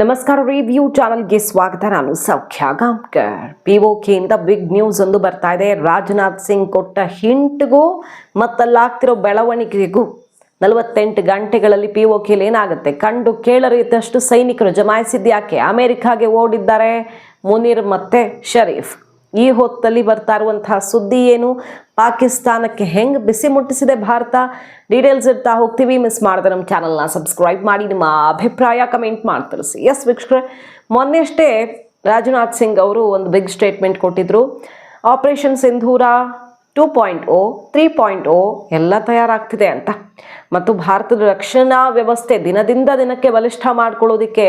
ನಮಸ್ಕಾರ ರಿವ್ಯೂ ಚಾನಲ್ಗೆ ಸ್ವಾಗತ. ನಾನು ಸೌಖ್ಯ ಗಾಂವ್ಕರ್ ಕೆಯಿಂದ ಬಿಗ್ ನ್ಯೂಸ್ ಒಂದು ಬರ್ತಾ ಇದೆ. ರಾಜನಾಥ್ ಸಿಂಗ್ ಕೊಟ್ಟ ಹಿಂಟ್ಗೂ ಮತ್ತಲ್ಲಾಗ್ತಿರೋ ಬೆಳವಣಿಗೆಗೂ ನಲವತ್ತೆಂಟು ಗಂಟೆಗಳಲ್ಲಿ ಪಿ ಕೆಲಿ ಏನಾಗುತ್ತೆ? ಕಂಡು ಕೇಳರಿಯುತ್ತಷ್ಟು ಸೈನಿಕರು ಜಮಾಯಿಸಿದ್ದು ಯಾಕೆ? ಅಮೆರಿಕಾಗೆ ಓಡಿದ್ದಾರೆ ಮುನೀರ್ ಮತ್ತೆ ಶರೀಫ್. ಈ ಹೊತ್ತಲ್ಲಿ ಬರ್ತಾ ಇರುವಂತಹ ಸುದ್ದಿ ಏನು? ಪಾಕಿಸ್ತಾನಕ್ಕೆ ಹೆಂಗ್ ಬಿಸಿ ಮುಟ್ಟಿಸಿದೆ ಭಾರತ? ಡೀಟೇಲ್ಸ್ ಇರ್ತಾ ಹೋಗ್ತೀವಿ. ಮಿಸ್ ಮಾಡಿದ್ರೆ ನಮ್ಮ ಚಾನಲ್ನ ಸಬ್ಸ್ಕ್ರೈಬ್ ಮಾಡಿ, ನಿಮ್ಮ ಅಭಿಪ್ರಾಯ ಕಮೆಂಟ್ ಮಾಡಿ ತಿಳಿಸಿ. ಎಸ್ ವೀಕ್ಷಕರೇ ಮೊನ್ನೆಷ್ಟೇ ರಾಜನಾಥ್ ಸಿಂಗ್ ಅವರು ಒಂದು ಬಿಗ್ ಸ್ಟೇಟ್ಮೆಂಟ್ ಕೊಟ್ಟಿದ್ರು. Operation Sindoor two point O three point O ಎಲ್ಲ ತಯಾರಾಗ್ತಿದೆ ಅಂತ. ಮತ್ತು ಭಾರತದ ರಕ್ಷಣಾ ವ್ಯವಸ್ಥೆ ದಿನದಿಂದ ದಿನಕ್ಕೆ ಬಲಿಷ್ಠ ಮಾಡ್ಕೊಳ್ಳೋದಿಕ್ಕೆ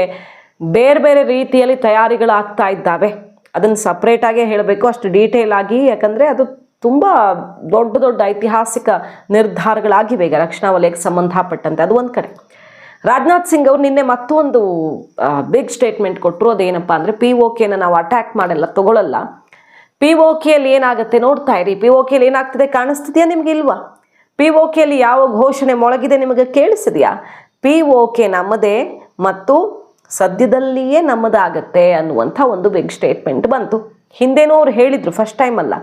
ಬೇರೆ ಬೇರೆ ರೀತಿಯಲ್ಲಿ ತಯಾರಿಗಳಾಗ್ತಾ ಇದ್ದಾವೆ. ಅದನ್ನು ಸಪ್ರೇಟಾಗೇ ಹೇಳಬೇಕು, ಅಷ್ಟು ಡೀಟೇಲ್ ಆಗಿ, ಯಾಕಂದರೆ ಅದು ತುಂಬ ದೊಡ್ಡ ದೊಡ್ಡ ಐತಿಹಾಸಿಕ ನಿರ್ಧಾರಗಳಾಗಿವೆ ಈಗ ರಕ್ಷಣಾ ವಲಯಕ್ಕೆ ಸಂಬಂಧಪಟ್ಟಂತೆ. ಅದು ಒಂದು ಕಡೆ. ರಾಜನಾಥ್ ಸಿಂಗ್ ಅವರು ನಿನ್ನೆ ಮತ್ತೊಂದು ಬಿಗ್ ಸ್ಟೇಟ್ಮೆಂಟ್ ಕೊಟ್ಟರು ಅದೇನಪ್ಪ ಅಂದರೆ ಪಿ ಕೆನ ನಾವು ಅಟ್ಯಾಕ್ ಮಾಡಲ್ಲ ತಗೊಳ್ಳಲ್ಲ ಪಿ ಕೆಯಲ್ಲಿ ಏನಾಗುತ್ತೆ ನೋಡ್ತಾ ಇರಿ. ಪಿ ಕೆಯಲ್ಲಿ ಏನಾಗ್ತಿದೆ, ಕಾಣಿಸ್ತಿದೆಯಾ ನಿಮ್ಗೆ ಇಲ್ವಾ? ಪಿ ಓ ಕೆಯಲ್ಲಿ ಯಾವ ಘೋಷಣೆ ಮೊಳಗಿದೆ ನಿಮಗೆ ಕೇಳಿಸಿದೆಯಾ? ಪಿ ಓ ಕೆ ನಮ್ಮದೇ ಮತ್ತು ಸದ್ಯದಲ್ಲಿಯೇ ನಮ್ಮದಾಗತ್ತೆ ಅನ್ನುವಂಥ ಒಂದು ಬಿಗ್ ಸ್ಟೇಟ್ಮೆಂಟ್ ಬಂತು. ಹಿಂದೆನೂ ಅವ್ರು ಹೇಳಿದ್ರು ಫಸ್ಟ್ ಟೈಮ್ ಅಲ್ಲ.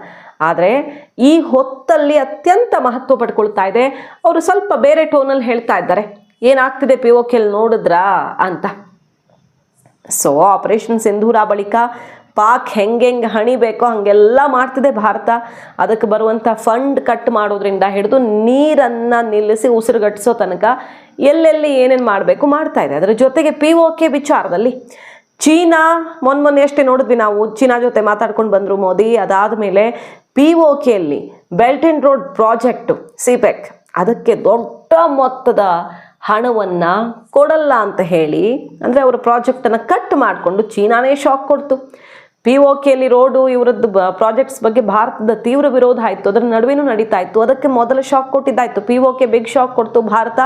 ಆದರೆ ಈ ಹೊತ್ತಲ್ಲಿ ಅತ್ಯಂತ ಮಹತ್ವ ಪಡ್ಕೊಳ್ತಾ ಇದೆ. ಅವರು ಸ್ವಲ್ಪ ಬೇರೆ ಟೋನಲ್ಲಿ ಹೇಳ್ತಾ ಇದ್ದಾರೆ. ಏನಾಗ್ತಿದೆ ಪಿ ಓ ನೋಡಿದ್ರಾ ಅಂತ. ಸೊ ಆಪರೇಷನ್ ಸಿಂಧೂರ ಬಳಿಕ ಪಾಕ್ ಹೆಂಗೆಂಗೆ ಹಣಿಬೇಕೋ ಹಾಗೆಲ್ಲ ಮಾಡ್ತಿದೆ ಭಾರತ. ಅದಕ್ಕೆ ಬರುವಂಥ ಫಂಡ್ ಕಟ್ ಮಾಡೋದ್ರಿಂದ ಹಿಡಿದು ನೀರನ್ನು ನಿಲ್ಲಿಸಿ ಉಸಿರುಗಟ್ಟಿಸೋ ತನಕ ಎಲ್ಲೆಲ್ಲಿ ಏನೇನು ಮಾಡಬೇಕು ಮಾಡ್ತಾ ಇದೆ. ಅದರ ಜೊತೆಗೆ ಪಿ ಓ ಕೆ ವಿಚಾರದಲ್ಲಿ ಚೀನಾ, ಮೊನ್ನೆ ಮೊನ್ನೆ ಅಷ್ಟೇ ನೋಡಿದ್ವಿ ನಾವು, ಚೀನಾ ಜೊತೆ ಮಾತಾಡ್ಕೊಂಡು ಬಂದರು ಮೋದಿ. ಅದಾದ ಮೇಲೆ P O ಕೆಯಲ್ಲಿ belt and road project CPEC ಅದಕ್ಕೆ ದೊಡ್ಡ ಮೊತ್ತದ ಹಣವನ್ನು ಕೊಡಲ್ಲ ಅಂತ ಹೇಳಿ, ಅಂದರೆ ಅವರ ಪ್ರಾಜೆಕ್ಟನ್ನು ಕಟ್ ಮಾಡಿಕೊಂಡು ಚೀನಾನೇ ಶಾಕ್ ಕೊಡ್ತು. ಪಿ ಓ ಕೆಯಲ್ಲಿ ರೋಡು ಇವರದ್ದು ಪ್ರಾಜೆಕ್ಟ್ಸ್ ಬಗ್ಗೆ ಭಾರತದ ತೀವ್ರ ವಿರೋಧ ಆಯಿತು. ಅದರ ನಡುವೆನೂ ನಡೀತಾ ಇತ್ತು. ಅದಕ್ಕೆ ಮೊದಲ shock ಕೊಟ್ಟಿದ್ದಾಯಿತು. P O K big shock ಕೊಡ್ತು. ಭಾರತ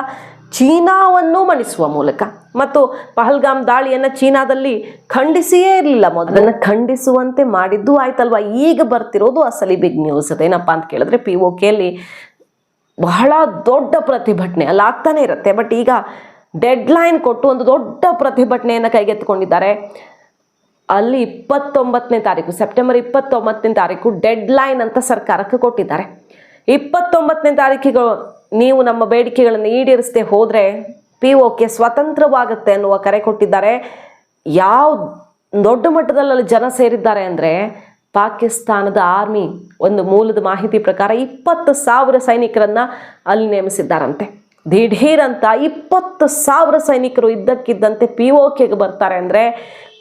ಚೀನಾವನ್ನು ಮಣಿಸುವ ಮೂಲಕ. ಮತ್ತು ಪಹಲ್ಗಾಮ್ ದಾಳಿಯನ್ನು ಚೀನಾದಲ್ಲಿ ಖಂಡಿಸಿಯೇ ಇರಲಿಲ್ಲ ಮೊದಲನ್ನು ಖಂಡಿಸುವಂತೆ ಮಾಡಿದ್ದು ಆಯ್ತಲ್ವಾ? ಈಗ ಬರ್ತಿರೋದು ಅಸಲಿ ಬಿಗ್ ನ್ಯೂಸ್ ಅದೇನಪ್ಪ ಅಂತ ಕೇಳಿದ್ರೆ ಪಿ ಓ ಕೆಯಲ್ಲಿ ಬಹಳ ದೊಡ್ಡ ಪ್ರತಿಭಟನೆ. ಅಲ್ಲಿ ಆಗ್ತಾನೆ ಇರುತ್ತೆ. ಬಟ್ ಈಗ ಡೆಡ್ಲೈನ್ ಕೊಟ್ಟು ಒಂದು ದೊಡ್ಡ ಪ್ರತಿಭಟನೆಯನ್ನು ಕೈಗೆತ್ತಿಕೊಂಡಿದ್ದಾರೆ. ಅಲ್ಲಿ ಇಪ್ಪತ್ತೊಂಬತ್ತನೇ ತಾರೀಕು, ಸೆಪ್ಟೆಂಬರ್ ಇಪ್ಪತ್ತೊಂಬತ್ತನೇ ತಾರೀಕು ಡೆಡ್ಲೈನ್ ಅಂತ ಸರ್ಕಾರಕ್ಕೆ ಕೊಟ್ಟಿದ್ದಾರೆ. ಇಪ್ಪತ್ತೊಂಬತ್ತನೇ ತಾರೀಕಿಗಳು ನೀವು ನಮ್ಮ ಬೇಡಿಕೆಗಳನ್ನು ಈಡೇರಿಸದೆ ಹೋದರೆ ಪಿ ಓಕೆ ಸ್ವತಂತ್ರವಾಗುತ್ತೆ ಅನ್ನುವ ಕರೆ ಕೊಟ್ಟಿದ್ದಾರೆ. ಯಾವ ದೊಡ್ಡ ಮಟ್ಟದಲ್ಲಿ ಜನ ಸೇರಿದ್ದಾರೆ ಅಂದರೆ ಪಾಕಿಸ್ತಾನದ ಆರ್ಮಿ ಒಂದು ಮೂಲದ ಮಾಹಿತಿ ಪ್ರಕಾರ ಇಪ್ಪತ್ತು ಸಾವಿರ ಸೈನಿಕರನ್ನು ಅಲ್ಲಿ ನೇಮಿಸಿದ್ದಾರಂತೆ. ದಿಢೀರಂತ ಇಪ್ಪತ್ತು ಸಾವಿರ ಸೈನಿಕರು ಇದ್ದಕ್ಕಿದ್ದಂತೆ ಪಿ ಓ ಕೆಗೆ ಬರ್ತಾರೆ ಅಂದರೆ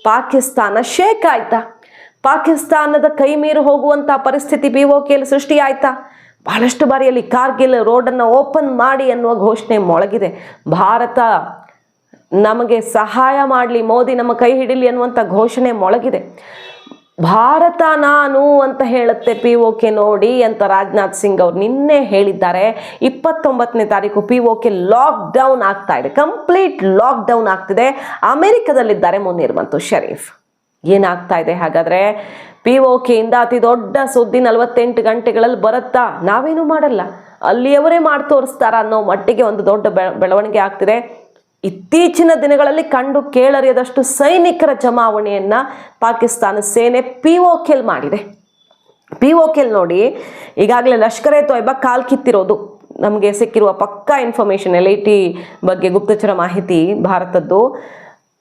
ಪಾಕಿಸ್ತಾನ ಶೇಕ್ ಆಯ್ತಾ? ಪಾಕಿಸ್ತಾನದ ಕೈ ಮೀರಿ ಹೋಗುವಂಥ ಪರಿಸ್ಥಿತಿ ಬಿ ಓ ಸೃಷ್ಟಿ ಆಯ್ತಾ ಬಹಳಷ್ಟು ಬಾರಿಯಲ್ಲಿ ಕಾರ್ಗಿಲ್ ರೋಡನ್ನು ಓಪನ್ ಮಾಡಿ ಅನ್ನುವ ಘೋಷಣೆ ಮೊಳಗಿದೆ. ಭಾರತ ನಮಗೆ ಸಹಾಯ ಮಾಡಲಿ, ಮೋದಿ ನಮ್ಮ ಕೈ ಹಿಡಿಲಿ ಅನ್ನುವಂಥ ಘೋಷಣೆ ಮೊಳಗಿದೆ. ಭಾರತ ನಾನು ಅಂತ ಹೇಳುತ್ತೆ ಪಿ ಓ ಕೆ ನೋಡಿ ಅಂತ ರಾಜನಾಥ್ ಸಿಂಗ್ ಅವರು ನಿನ್ನೆ ಹೇಳಿದ್ದಾರೆ. ಇಪ್ಪತ್ತೊಂಬತ್ತನೇ ತಾರೀಕು P O K lockdown ಆಗ್ತಾ ಇದೆ. ಕಂಪ್ಲೀಟ್ ಲಾಕ್ ಡೌನ್ ಆಗ್ತಿದೆ. ಅಮೆರಿಕದಲ್ಲಿದ್ದಾರೆ ಮುನೀರ್ ಮಂತು ಶರೀಫ್. ಏನಾಗ್ತಾ ಇದೆ ಹಾಗಾದ್ರೆ? ಪಿ ಓ ಕೆಯಿಂದ ಅತಿ ದೊಡ್ಡ ಸುದ್ದಿ ನಲವತ್ತೆಂಟು ಗಂಟೆಗಳಲ್ಲಿ ಬರುತ್ತಾ? ನಾವೇನು ಮಾಡಲ್ಲ. ಅಲ್ಲಿಯವರೇ ಮಾಡಿ ತೋರಿಸ್ತಾರ ಅನ್ನೋ ಮಟ್ಟಿಗೆ ಒಂದು ದೊಡ್ಡ ಬೆಳ, ಬೆಳವಣಿಗೆ ಆಗ್ತಿದೆ. ಇತ್ತೀಚಿನ ದಿನಗಳಲ್ಲಿ ಕಂಡು ಕೇಳರಿಯದಷ್ಟು ಸೈನಿಕರ ಜಮಾವಣೆಯನ್ನ ಪಾಕಿಸ್ತಾನ ಸೇನೆ ಪಿ ಓ ಕೆಲ್ ಮಾಡಿದೆ. ಪಿ ಓ ಕೆಲ್ ನೋಡಿ, ಈಗಾಗಲೇ ಲಷ್ಕರ್ ಎ ತೊಯ್ಬಾ ಕಾಲ್ ಕಿತ್ತಿರೋದು. ನಮಗೆ ಸಿಕ್ಕಿರುವ ಪಕ್ಕಾ ಇನ್ಫಾರ್ಮೇಷನ್ ಎಲ್ ಐ ಟಿ ಬಗ್ಗೆ ಗುಪ್ತಚರ ಮಾಹಿತಿ ಭಾರತದ್ದು.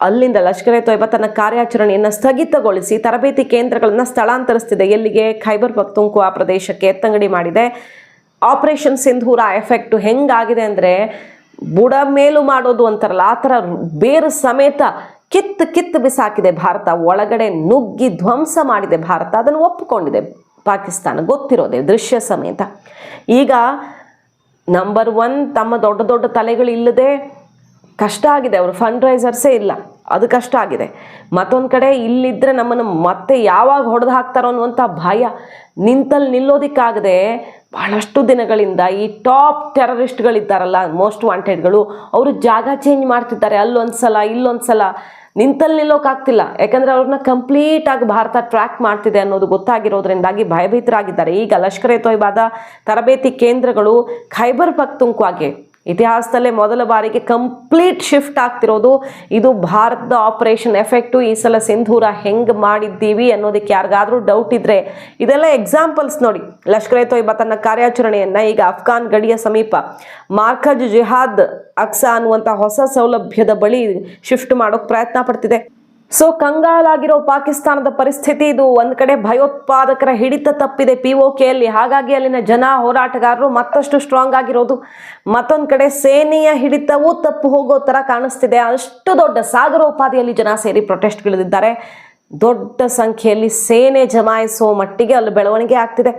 ಅಲ್ಲಿಂದ ಲಷ್ಕರ್ ಎ ತೊಯ್ಬಾ ತನ್ನ ಕಾರ್ಯಾಚರಣೆಯನ್ನು ಸ್ಥಗಿತಗೊಳಿಸಿ ತರಬೇತಿ ಕೇಂದ್ರಗಳನ್ನು ಸ್ಥಳಾಂತರಿಸ್ತಿದೆ. ಎಲ್ಲಿಗೆ? ಖೈಬರ್ ಪಖ್ತೂನ್ಖ್ವಾ ಪ್ರದೇಶಕ್ಕೆ ಎತ್ತಂಗಡಿ ಮಾಡಿದೆ. ಆಪರೇಷನ್ ಸಿಂಧೂರ ಎಫೆಕ್ಟು ಹೆಂಗಾಗಿದೆ ಅಂದರೆ ಬುಡ ಮೇಲು ಮಾಡೋದು ಅಂತಾರಲ್ಲ, ಆ ಥರ ಬೇರು ಸಮೇತ ಕಿತ್ತು ಕಿತ್ತು ಬಿಸಾಕಿದೆ ಭಾರತ, ಒಳಗಡೆ ನುಗ್ಗಿ ಧ್ವಂಸ ಮಾಡಿದೆ ಭಾರತ, ಅದನ್ನು ಒಪ್ಪಿಕೊಂಡಿದೆ ಪಾಕಿಸ್ತಾನ, ಗೊತ್ತಿರೋದೆ ದೃಶ್ಯ ಸಮೇತ. ಈಗ ನಂಬರ್ ಒನ್ ತಮ್ಮ ದೊಡ್ಡ ದೊಡ್ಡ ತಲೆಗಳಿಲ್ಲದೆ ಕಷ್ಟ ಆಗಿದೆ, ಅವರು ಫಂಡ್ ರೈಸರ್ಸೇ ಇಲ್ಲ. ಅದು ಕಷ್ಟ ಆಗಿದೆ. ಮತ್ತೊಂದು ಕಡೆ ಇಲ್ಲಿದ್ದರೆ ನಮ್ಮನ್ನು ಮತ್ತೆ ಯಾವಾಗ ಹೊಡೆದು ಹಾಕ್ತಾರೋ ಅನ್ನುವಂಥ ಭಯ ನಿಂತಲ್ಲಿ ನಿಲ್ಲೋದಕ್ಕಾಗದೆ ಬಹಳಷ್ಟು ದಿನಗಳಿಂದ ಈ ಟಾಪ್ ಟೆರರಿಸ್ಟ್ಗಳಿದ್ದಾರಲ್ಲ, ಮೋಸ್ಟ್ ವಾಂಟೆಡ್ಗಳು, ಅವರು ಜಾಗ ಚೇಂಜ್ ಮಾಡ್ತಿದ್ದಾರೆ. ಅಲ್ಲೊಂದು ಸಲ ಇಲ್ಲೊಂದು ಸಲ ನಿಂತಲ್ಲಿ ನಿಲ್ಲೋಕ್ಕಾಗ್ತಿಲ್ಲ ಯಾಕಂದರೆ ಅವ್ರನ್ನ ಕಂಪ್ಲೀಟಾಗಿ ಭಾರತ ಟ್ರ್ಯಾಕ್ ಮಾಡ್ತಿದೆ ಅನ್ನೋದು ಗೊತ್ತಾಗಿರೋದ್ರಿಂದಾಗಿ ಭಯಭೀತರಾಗಿದ್ದಾರೆ. ಈಗ ಲಷ್ಕರ್ ಎ ತೊಯ್ಬಾದ ತರಬೇತಿ ಕೇಂದ್ರಗಳು, ಖೈಬರ್ ಪಖ್ತುಂಕ್ವಾಗೆ ಇತಿಹಾಸದಲ್ಲೇ ಮೊದಲ ಬಾರಿಗೆ ಕಂಪ್ಲೀಟ್ ಶಿಫ್ಟ್ ಆಗ್ತಿರೋದು. ಇದು ಭಾರತದ ಆಪರೇಷನ್ ಎಫೆಕ್ಟು. ಈ ಸಲ ಸಿಂಧೂರ ಹೆಂಗ್ ಮಾಡಿದ್ದೀವಿ ಅನ್ನೋದಕ್ಕೆ ಯಾರಿಗಾದರೂ ಡೌಟ್ ಇದ್ರೆ ಇದೆಲ್ಲ ಎಕ್ಸಾಂಪಲ್ಸ್ ನೋಡಿ. ಲಷ್ಕರ್ ಎ ತೊಯ್ಬಾ ತನ್ನ ಕಾರ್ಯಾಚರಣೆಯನ್ನು ಈಗ ಅಫ್ಘಾನ್ ಗಡಿಯ ಸಮೀಪ ಮಾರ್ಕಜ್ ಜಿಹಾದ್ ಅಕ್ಸಾ ಅನ್ನುವಂಥ ಹೊಸ ಸೌಲಭ್ಯದ ಬಳಿ ಶಿಫ್ಟ್ ಮಾಡೋಕೆ ಪ್ರಯತ್ನ ಪಡ್ತಿದೆ. ಸೊ ಕಂಗಾಲಾಗಿರೋ ಪಾಕಿಸ್ತಾನದ ಪರಿಸ್ಥಿತಿ ಇದು. ಒಂದ್ ಕಡೆ ಭಯೋತ್ಪಾದಕರ ಹಿಡಿತ ತಪ್ಪಿದೆ ಪಿ ಒ ಹಾಗಾಗಿ ಅಲ್ಲಿನ ಜನ ಹೋರಾಟಗಾರರು ಮತ್ತಷ್ಟು ಸ್ಟ್ರಾಂಗ್ ಆಗಿರೋದು. ಮತ್ತೊಂದ್ ಕಡೆ ಸೇನೆಯ ಹಿಡಿತವೂ ತಪ್ಪು ಹೋಗೋ ತರ ಕಾಣಿಸ್ತಿದೆ. ಅಷ್ಟು ದೊಡ್ಡ ಸಾಗರೋಪಾದಿಯಲ್ಲಿ ಜನ ಸೇರಿ ಪ್ರೊಟೆಸ್ಟ್ಗಿಳಿದಿದ್ದಾರೆ ದೊಡ್ಡ ಸಂಖ್ಯೆಯಲ್ಲಿ ಸೇನೆ ಜಮಾಯಿಸೋ ಮಟ್ಟಿಗೆ ಅಲ್ಲಿ ಬೆಳವಣಿಗೆ ಆಗ್ತಿದೆ.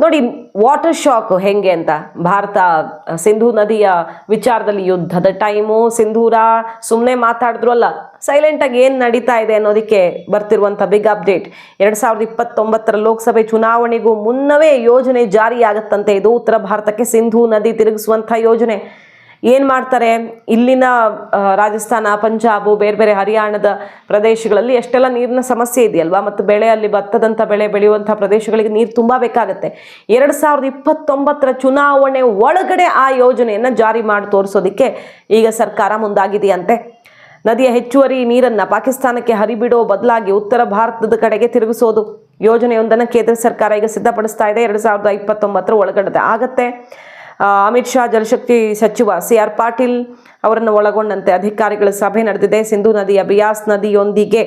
ನೋಡಿ ವಾಟರ್ ಶಾಕ್ ಹೆಂಗೆ ಅಂತ? ಭಾರತ ಸಿಂಧೂ ನದಿಯ ವಿಚಾರದಲ್ಲಿ ಯುದ್ಧದ ಟೈಮು, ಸಿಂಧೂರ ಸುಮ್ಮನೆ ಮಾತಾಡಿದ್ರು ಅಲ್ಲ ಸೈಲೆಂಟಾಗಿ ಏನು ನಡೀತಾ ಇದೆ ಅನ್ನೋದಕ್ಕೆ ಬರ್ತಿರುವಂಥ ಬಿಗ್ ಅಪ್ಡೇಟ್ ಎರಡು ಸಾವಿರದ ಇಪ್ಪತ್ತೊಂಬತ್ತರ ಲೋಕಸಭೆ ಚುನಾವಣೆಗೂ ಮುನ್ನವೇ ಯೋಜನೆ ಜಾರಿಯಾಗತ್ತಂತೆ. ಇದು ಉತ್ತರ ಭಾರತಕ್ಕೆ ಸಿಂಧೂ ನದಿ ತಿರುಗಿಸುವಂಥ ಯೋಜನೆ. ಏನು ಮಾಡ್ತಾರೆ? ಇಲ್ಲಿನ ರಾಜಸ್ಥಾನ, ಪಂಜಾಬು, ಬೇರೆ ಬೇರೆ ಹರಿಯಾಣದ ಪ್ರದೇಶಗಳಲ್ಲಿ ಎಷ್ಟೆಲ್ಲ ನೀರಿನ ಸಮಸ್ಯೆ ಇದೆಯಲ್ವಾ? ಮತ್ತು ಬೆಳೆ ಅಲ್ಲಿ ಭತ್ತದಂಥ ಬೆಳೆ ಬೆಳೆಯುವಂಥ ಪ್ರದೇಶಗಳಿಗೆ ನೀರು ತುಂಬ ಬೇಕಾಗುತ್ತೆ. ಎರಡು ಸಾವಿರದ ಇಪ್ಪತ್ತೊಂಬತ್ತರ ಚುನಾವಣೆ ಒಳಗಡೆ ಆ ಯೋಜನೆಯನ್ನು ಜಾರಿ ಮಾಡಿ ತೋರಿಸೋದಕ್ಕೆ ಈಗ ಸರ್ಕಾರ ಮುಂದಾಗಿದೆಯಂತೆ. ನದಿಯ ಹೆಚ್ಚುವರಿ ನೀರನ್ನ ಪಾಕಿಸ್ತಾನಕ್ಕೆ ಹರಿಬಿಡೋ ಬದಲಾಗಿ ಉತ್ತರ ಭಾರತದ ಕಡೆಗೆ ತಿರುಗಿಸೋದು ಯೋಜನೆಯೊಂದನ್ನು ಕೇಂದ್ರ ಸರ್ಕಾರ ಈಗ ಸಿದ್ಧಪಡಿಸ್ತಾ ಇದೆ. ಎರಡು ಸಾವಿರದ ಇಪ್ಪತ್ತೊಂಬತ್ತರ ಒಳಗಡೆ ಆಗತ್ತೆ. ಅಮಿತ್ ಶಾ ಜಲಶಕ್ತಿ ಸಚಿವ ಸಿ ಆರ್ ಪಾಟೀಲ್ ಅವರನ್ನು ಒಳಗೊಂಡಂತೆ ಅಧಿಕಾರಿಗಳ ಸಭೆ ನಡೆದಿದೆ. ಸಿಂಧೂ ನದಿಯ ಬಿಯಾಸ್ ನದಿಯೊಂದಿಗೆ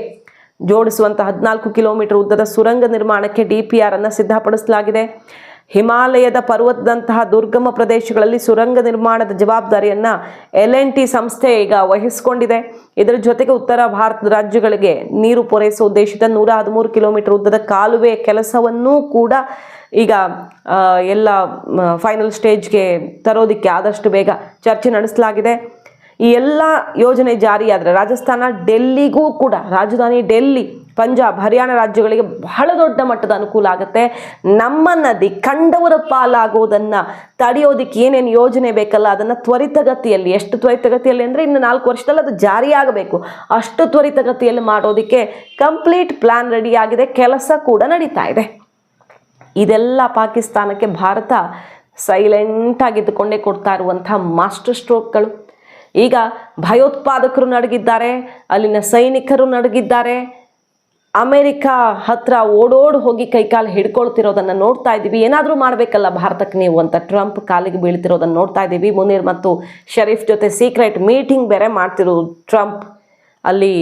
ಜೋಡಿಸುವಂತಹ ಹದಿನಾಲ್ಕು ಕಿಲೋಮೀಟರ್ ಉದ್ದದ ಸುರಂಗ ನಿರ್ಮಾಣಕ್ಕೆ ಡಿಪಿಆರ್ ಅನ್ನು ಸಿದ್ಧಪಡಿಸಲಾಗಿದೆ. ಹಿಮಾಲಯದ ಪರ್ವತದಂತಹ ದುರ್ಗಮ ಪ್ರದೇಶಗಳಲ್ಲಿ ಸುರಂಗ ನಿರ್ಮಾಣದ ಜವಾಬ್ದಾರಿಯನ್ನು ಎಲ್ ಎನ್ ಟಿ ಸಂಸ್ಥೆ ಈಗ ವಹಿಸಿಕೊಂಡಿದೆ. ಇದರ ಜೊತೆಗೆ ಉತ್ತರ ಭಾರತದ ರಾಜ್ಯಗಳಿಗೆ ನೀರು ಪೂರೈಸುವ ಉದ್ದೇಶದ ನೂರ ಹದಿಮೂರು ಕಿಲೋಮೀಟರ್ ಉದ್ದದ ಕಾಲುವೆ ಕೆಲಸವನ್ನೂ ಕೂಡ ಈಗ ಎಲ್ಲ ಫೈನಲ್ ಸ್ಟೇಜ್ಗೆ ತರೋದಕ್ಕೆ ಆದಷ್ಟು ಬೇಗ ಚರ್ಚೆ ನಡೆಸಲಾಗಿದೆ. ಈ ಎಲ್ಲ ಯೋಜನೆ ಜಾರಿಯಾದರೆ ರಾಜಸ್ಥಾನ, ಡೆಲ್ಲಿಗೂ ಕೂಡ, ರಾಜಧಾನಿ ಡೆಲ್ಲಿ ಪಂಜಾಬ್, ಹರಿಯಾಣ ರಾಜ್ಯಗಳಿಗೆ ಬಹಳ ದೊಡ್ಡ ಮಟ್ಟದ ಅನುಕೂಲ ಆಗುತ್ತೆ. ನಮ್ಮ ನದಿ ಕಂಡವರ ಪಾಲಾಗೋದನ್ನು ತಡೆಯೋದಕ್ಕೆ ಏನೇನು ಯೋಜನೆ ಬೇಕಲ್ಲ, ಅದನ್ನು ತ್ವರಿತಗತಿಯಲ್ಲಿ, ಎಷ್ಟು ತ್ವರಿತಗತಿಯಲ್ಲಿ ಅಂದರೆ ಇನ್ನು ನಾಲ್ಕು ವರ್ಷದಲ್ಲಿ ಅದು ಜಾರಿಯಾಗಬೇಕು. ಅಷ್ಟು ತ್ವರಿತಗತಿಯಲ್ಲಿ ಮಾಡೋದಕ್ಕೆ ಕಂಪ್ಲೀಟ್ ಪ್ಲ್ಯಾನ್ ರೆಡಿಯಾಗಿದೆ ಕೆಲಸ ಕೂಡ ನಡೀತಾ ಇದೆ. ಇದೆಲ್ಲ ಪಾಕಿಸ್ತಾನಕ್ಕೆ ಭಾರತ ಸೈಲೆಂಟ್ ಆಗಿದ್ದುಕೊಂಡೇ ಕೊಡ್ತಾ ಇರುವಂಥ ಮಾಸ್ಟರ್ ಸ್ಟ್ರೋಕ್ಗಳು ಈಗ ಭಯೋತ್ಪಾದಕರು ನಡಗಿದ್ದಾರೆ, ಅಲ್ಲಿನ ಸೈನಿಕರು ನಡಗಿದ್ದಾರೆ ಅಮೆರಿಕ ಹತ್ರ ಓಡೋಡ್ ಹೋಗಿ ಕೈಕಾಲು ಹಿಡ್ಕೊಳ್ತಿರೋದನ್ನು ನೋಡ್ತಾ ಇದ್ದೀವಿ ಏನಾದರೂ ಮಾಡಬೇಕಲ್ಲ ಭಾರತಕ್ಕೆ ನೀವು ಅಂತ ಟ್ರಂಪ್ ಕಾಲಿಗೆ ಬೀಳ್ತಿರೋದನ್ನು ನೋಡ್ತಾ ಇದ್ದೀವಿ ಮುನೀರ್ ಮತ್ತು ಶರೀಫ್ ಜೊತೆ ಸೀಕ್ರೆಟ್ ಮೀಟಿಂಗ್ ಬೇರೆ ಮಾಡ್ತಿರೋ ಟ್ರಂಪ್. ಅಲ್ಲಿ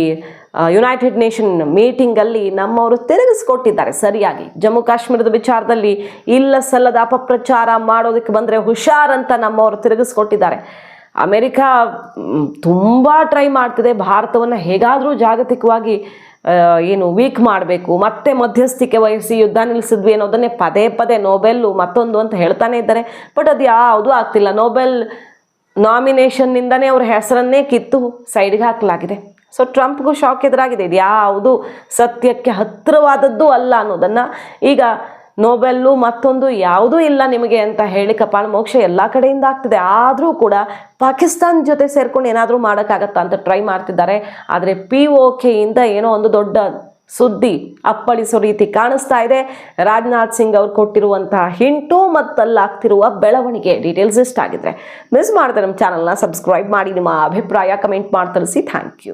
ಯುನೈಟೆಡ್ ನೇಷನ್ ಮೀಟಿಂಗಲ್ಲಿ ನಮ್ಮವರು ತಿರುಗಿಸ್ಕೊಟ್ಟಿದ್ದಾರೆ ಸರಿಯಾಗಿ. ಜಮ್ಮು ಕಾಶ್ಮೀರದ ವಿಚಾರದಲ್ಲಿ ಇಲ್ಲ ಸಲ್ಲದ ಅಪಪ್ರಚಾರ ಮಾಡೋದಕ್ಕೆ ಬಂದರೆ ಹುಷಾರಂತ ನಮ್ಮವರು ತಿರುಗಿಸ್ಕೊಟ್ಟಿದ್ದಾರೆ. ಅಮೆರಿಕ ತುಂಬ ಟ್ರೈ ಮಾಡ್ತಿದೆ. ಭಾರತವನ್ನು ಹೇಗಾದರೂ ಜಾಗತಿಕವಾಗಿ ಏನು ವೀಕ್ ಮಾಡಬೇಕು, ಮತ್ತೆ ಮಧ್ಯಸ್ಥಿಕೆ ವಹಿಸಿ ಯುದ್ಧ ನಿಲ್ಲಿಸಿದ್ವಿ ಅನ್ನೋದನ್ನೇ ಪದೇ ಪದೇ ನೋಬೆಲ್ಲು ಮತ್ತೊಂದು ಅಂತ ಹೇಳ್ತಾನೆ ಇದ್ದಾರೆ. ಬಟ್ ಅದು ಯಾವುದೂ ಆಗ್ತಿಲ್ಲ. ನೋಬೆಲ್ ನಾಮಿನೇಷನ್ನಿಂದನೇ ಅವ್ರ ಹೆಸರನ್ನೇ ಕಿತ್ತು ಸೈಡ್ಗೆ ಹಾಕಲಾಗಿದೆ. ಸೊ ಟ್ರಂಪ್ಗೂ ಶಾಕ್ ಎದುರಾಗಿದೆ. ಇದು ಯಾವುದು ಸತ್ಯಕ್ಕೆ ಹತ್ತಿರವಾದದ್ದು ಅಲ್ಲ ಅನ್ನೋದನ್ನು ಈಗ ನೋಬೆಲ್ಲು ಮತ್ತೊಂದು ಯಾವುದೂ ಇಲ್ಲ ನಿಮಗೆ ಅಂತ ಹೇಳಿ ಕಪಾಳ ಮೋಕ್ಷ ಎಲ್ಲ ಕಡೆಯಿಂದ ಆಗ್ತಿದೆ. ಆದರೂ ಕೂಡ ಪಾಕಿಸ್ತಾನ ಜೊತೆ ಸೇರ್ಕೊಂಡು ಏನಾದರೂ ಮಾಡೋಕ್ಕಾಗತ್ತಾ ಅಂತ ಟ್ರೈ ಮಾಡ್ತಿದ್ದಾರೆ. ಆದರೆ ಪಿ ಒ ಕೆಯಿಂದ ಏನೋ ಒಂದು ದೊಡ್ಡ ಸುದ್ದಿ ಅಪ್ಪಳಿಸೋ ರೀತಿ ಕಾಣಿಸ್ತಾ ಇದೆ. ರಾಜನಾಥ್ ಸಿಂಗ್ ಅವ್ರು ಕೊಟ್ಟಿರುವಂತಹ ಹಿಂಟು ಮತ್ತಲ್ಲಾಗ್ತಿರುವ ಬೆಳವಣಿಗೆ ಡೀಟೇಲ್ಸ್ ಇಷ್ಟ ಆಗಿದ್ರೆ ಮಿಸ್ ಮಾಡಿದ್ರೆ ನಮ್ಮ ಚಾನಲ್ನ ಸಬ್ಸ್ಕ್ರೈಬ್ ಮಾಡಿ, ನಿಮ್ಮ ಅಭಿಪ್ರಾಯ ಕಮೆಂಟ್ ಮಾಡಿ ತಿಳಿಸಿ ಥ್ಯಾಂಕ್ ಯು